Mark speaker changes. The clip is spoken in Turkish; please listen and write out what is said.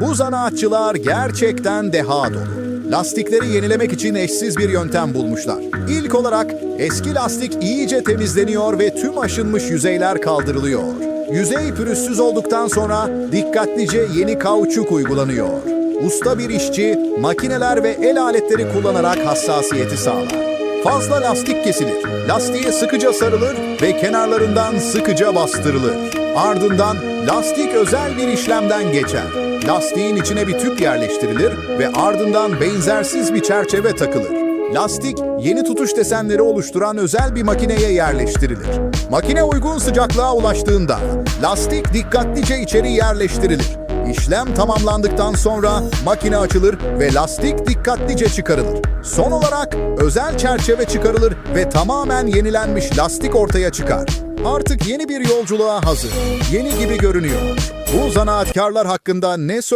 Speaker 1: Bu zanaatçılar gerçekten deha dolu. Lastikleri yenilemek için eşsiz bir yöntem bulmuşlar. İlk olarak eski lastik iyice temizleniyor ve tüm aşınmış yüzeyler kaldırılıyor. Yüzey pürüzsüz olduktan sonra dikkatlice yeni kauçuk uygulanıyor. Usta bir işçi makineler ve el aletleri kullanarak hassasiyeti sağlar. Fazla lastik kesilir. Lastiğe sıkıca sarılır ve kenarlarından sıkıca bastırılır. Ardından lastik özel bir işlemden geçer. Lastiğin içine bir tüp yerleştirilir ve ardından benzersiz bir çerçeve takılır. Lastik yeni tutuş desenleri oluşturan özel bir makineye yerleştirilir. Makine uygun sıcaklığa ulaştığında lastik dikkatlice içeri yerleştirilir. İşlem tamamlandıktan sonra makine açılır ve lastik dikkatlice çıkarılır. Son olarak özel çerçeve çıkarılır ve tamamen yenilenmiş lastik ortaya çıkar. Artık yeni bir yolculuğa hazır. Yeni gibi görünüyor. Bu zanaatkarlar hakkında ne